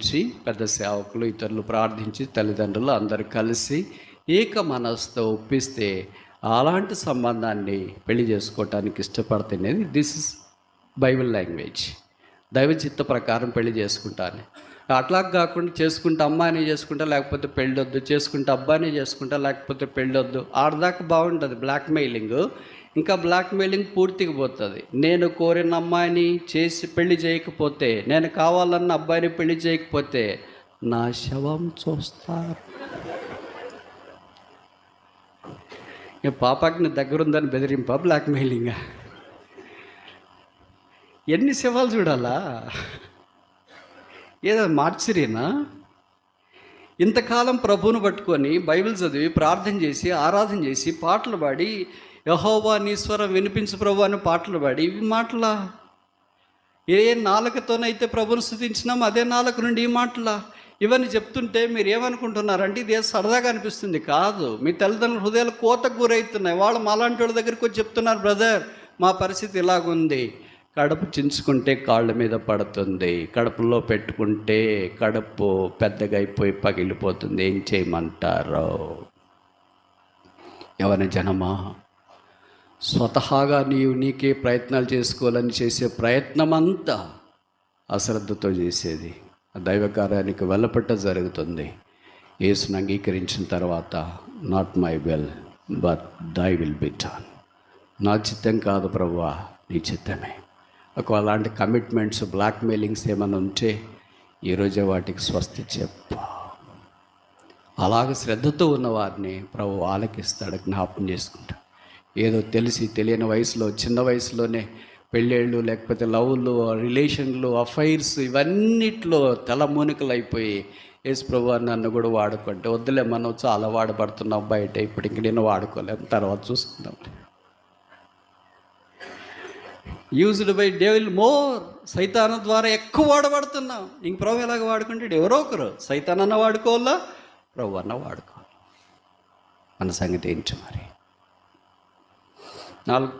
నుంచి పెద్ద సేవకులు ఇతరులు ప్రార్థించి తల్లిదండ్రులు అందరూ కలిసి ఏక మనస్సుతో ఒప్పిస్తే అలాంటి సంబంధాన్ని పెళ్ళి చేసుకోవటానికి ఇష్టపడుతున్నది దిస్ ఇస్ బైబిల్ లాంగ్వేజ్. దైవ చిత్త ప్రకారం పెళ్ళి చేసుకుంటాను. అట్లా కాకుండా చేసుకుంటే అమ్మాయిని చేసుకుంటా లేకపోతే పెళ్ళొద్దు. చేసుకుంటే అబ్బాయిని చేసుకుంటా లేకపోతే పెళ్ళొద్దు. ఆడదాకా బాగుంటుంది బ్లాక్మెయిలింగ్ ఇంకా బ్లాక్మెయిలింగ్ పూర్తిగా పోతుంది. నేను కోరిన అమ్మాయిని చేసి పెళ్ళి చేయకపోతే నేను కావాలన్న అబ్బాయిని పెళ్ళి చేయకపోతే నా శవం చూస్తారు ఇక పాపాకి దగ్గర ఉందని బెదిరింప బ్లాక్మెయిలింగ్ ఎన్ని శవాలు చూడాలా? ఏదో మార్చిరేనా? ఇంతకాలం ప్రభువును పట్టుకొని బైబిల్ చదివి ప్రార్థన చేసి ఆరాధన చేసి పాటలు పాడి యహోవా నీశ్వరం వినిపించు ప్రభు అని పాటలు పాడి ఇవి మాటలా? ఏ నాలుకతోనైతే ప్రభుని స్థుతించినాం అదే నాలుక నుండి ఈ మాటలా? ఇవన్నీ చెప్తుంటే మీరు ఏమనుకుంటున్నారంటే ఇది సరదాగా అనిపిస్తుంది. కాదు మీ తల్లిదండ్రుల హృదయాలు కోతకు గురవుతున్నాయి. వాళ్ళు మాలాంటి వాళ్ళ దగ్గరికి వచ్చి చెప్తున్నారు బ్రదర్ మా పరిస్థితి ఇలాగుంది. కడుపు చించుకుంటే కాళ్ళ మీద పడుతుంది కడుపులో పెట్టుకుంటే కడుపు పెద్దగా అయిపోయి పగిలిపోతుంది ఏం చేయమంటారు? ఎవరి జనమా? స్వతహాగా నీవు నీకే ప్రయత్నాలు చేసుకోవాలని చేసే ప్రయత్నం అంతా అశ్రద్ధతో చేసేది. దైవ కార్యానికి వెళ్ళపట్ట జరుగుతుంది. యేసును అంగీకరించిన తర్వాత not my will but thy will be done నా చిత్తం కాదు ప్రభువా నీ చిత్తమే. ఒక అలాంటి కమిట్మెంట్స్ బ్లాక్ మెయిలింగ్స్ ఏమైనా ఉంటే ఈరోజే వాటికి స్వస్తి చెప్పు. అలాగ శ్రద్ధతో ఉన్నవారిని ప్రభు ఆలకిస్తాడు జ్ఞాపం చేసుకుంటా ఏదో తెలిసి తెలియని వయసులో చిన్న వయసులోనే పెళ్ళిళ్ళు లేకపోతే లవ్లు రిలేషన్లు అఫైర్స్ ఇవన్నిట్లో తలమూనికలు అయిపోయి యేసు ప్రభు నన్ను కూడా వాడుకుంటే వద్దులే మనం చాలా వాడబడుతున్నాం బయట ఇప్పుడు ఇంక నేను వాడుకోలేము తర్వాత చూసుకుందాం. Used by devil more. సైతాన ద్వారా ఎక్కువ వాడబడుతున్నాం. ఇంక ప్రభు ఎలాగ వాడుకుంటాడు? ఎవరో ఒకరు. సైతానన్న వాడుకోవాలా? ప్రభు అన్న వాడుకోవాలి. మన సంగతి ఏంటి మరి? నాలుగు